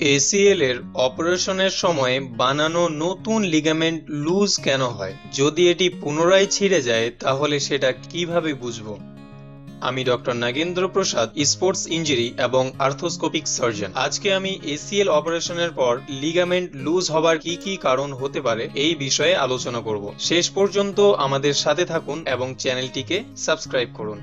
ACL এর অপারেশনের সময় বানানো নতুন লিগামেন্ট লুজ কেন হয়? যদি এটি পুনরায় ছিঁড়ে যায়, তাহলে সেটা কীভাবে বুঝব? আমি doctor Nagendra Prasad, sports injury এবং আর্থোস্কোপিক সার্জন। আজকে আমি এসিএল অপারেশনের পর লিগামেন্ট লুজ হবার কি কি কারণ হতে পারে এই বিষয়ে আলোচনা করব। শেষ পর্যন্ত আমাদের সাথে থাকুন এবং চ্যানেলটিকে সাবস্ক্রাইব করুন।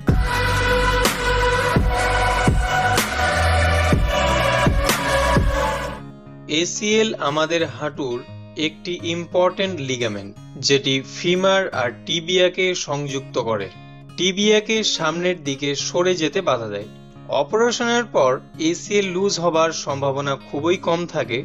এসিএল আমাদের হাঁটুর একটি ইম্পর্টেন্ট লিগামেন্ট যেটি ফিমার আর টিবিয়াকে সংযুক্ত করে। টিবিয়াকে সামনের দিকে সরে যেতে বাধা দেয়। অপারেশনের পর এসিএল লুজ হবার সম্ভাবনা খুবই কম থাকে,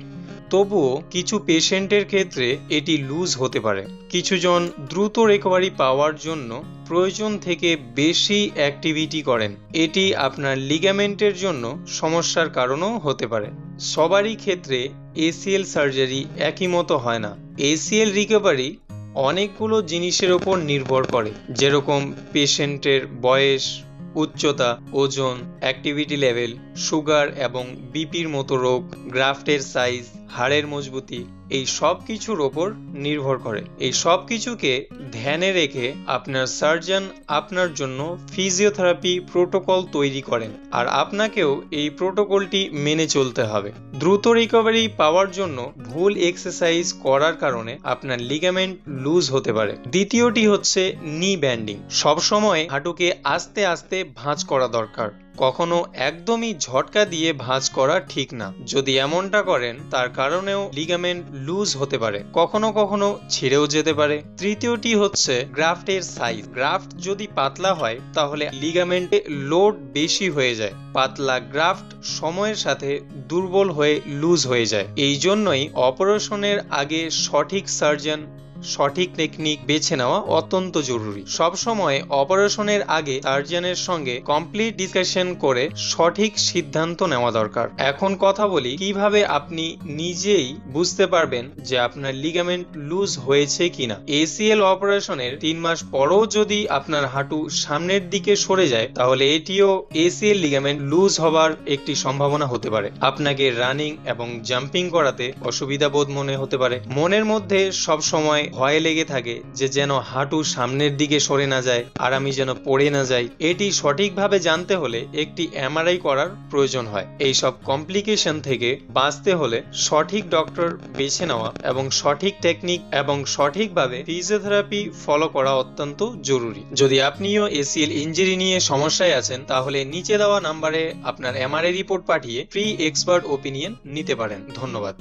তবুও কিছু পেশেন্টের ক্ষেত্রে এটি লুজ হতে পারে। কিছুজন দ্রুত রিকভারি পাওয়ার জন্য প্রয়োজন থেকে বেশি অ্যাক্টিভিটি করেন। এটি আপনার লিগামেন্টের জন্য সমস্যার কারণও হতে পারে। সবারই ক্ষেত্রে এসিএল সার্জারি একই মতো হয় না। এসিএল রিকভারি অনেকগুলো জিনিসের ওপর নির্ভর করে, যেরকম পেশেন্টের বয়স, উচ্চতা, ওজন অ্যাক্টিভিটি লেভেল সুগার এবং বিপির মতো রোগ গ্রাফটের সাইজ হাড়ের মজবুতি এই সব কিছুর ওপর নির্ভর করে। এই সব কিছুকে ধ্যানে রেখে আপনার সার্জন আপনার জন্য ফিজিওথেরাপি প্রোটোকল তৈরি করেন আর আপনাকেও এই প্রোটোকলটি মেনে চলতে হবে। দ্রুত রিকভারি পাওয়ার জন্য ভুল এক্সারসাইজ করার কারণে আপনার লিগামেন্ট লুজ হতে পারে। দ্বিতীয়টি হচ্ছে নি ব্যান্ডিং। সবসময় হাঁটুকে আস্তে আস্তে ভাঁজ করা দরকার। কখনো একদমই ঝটকা দিয়ে ভাঁজ করা ঠিক না। যদি এমনটা করেন, তার কারণেও লিগামেন্ট লুজ হতে পারে, কখনো কখনো ছিঁড়েও যেতে পারে। তৃতীয়টি হচ্ছে গ্রাফটের সাইজ। গ্রাফট যদি পাতলা হয়, তাহলে লিগামেন্টে লোড বেশি হয়ে যায়। পাতলা গ্রাফট সময়ের সাথে দুর্বল হয়ে লুজ হয়ে যায়। এই জন্যই অপারেশনের আগে সঠিক সার্জন সঠিক টেকনিক বেছে নেওয়া অত্যন্ত জরুরি। সব সময় অপারেশনের আগে সার্জনের সঙ্গে কমপ্লিট ডিসকাশন করে সঠিক সিদ্ধান্ত নেওয়া দরকার। এখন কথা বলি, কীভাবে আপনি নিজেই বুঝতে পারবেন যে আপনার লিগামেন্ট লুজ হয়েছে কিনা? এসিএল অপারেশনের তিন মাস পরও যদি আপনার হাঁটু সামনের দিকে সরে যায়, তাহলে এটিও এসিএল লিগামেন্ট লুজ হবার একটি সম্ভাবনা হতে পারে। আপনাকে রানিং এবং জাম্পিং করাতে অসুবিধা বোধ মনে হতে পারে। মনের মধ্যে সব সময় ভয় লেগে থাকে যে যেন হাঁটু সামনের দিকে সরে না যায় আর আমি যেন পড়ে না যাই এটি সঠিকভাবে জানতে হলে একটি এমআরআই করার প্রয়োজন হয়। এই সব কমপ্লিকেশন থেকে বাঁচতে হলে সঠিক ডক্টর বেছে নেওয়া এবং সঠিক টেকনিক এবং সঠিকভাবে ফিজিওথেরাপি ফলো করা অত্যন্ত জরুরি। যদি আপনিও এসিএল ইঞ্জুরি নিয়ে সমস্যায় আছেন, তাহলে নিচে দেওয়া নাম্বারে আপনার এমআরআই রিপোর্ট পাঠিয়ে ফ্রি এক্সপার্ট ওপিনিয়ন নিতে পারেন। ধন্যবাদ।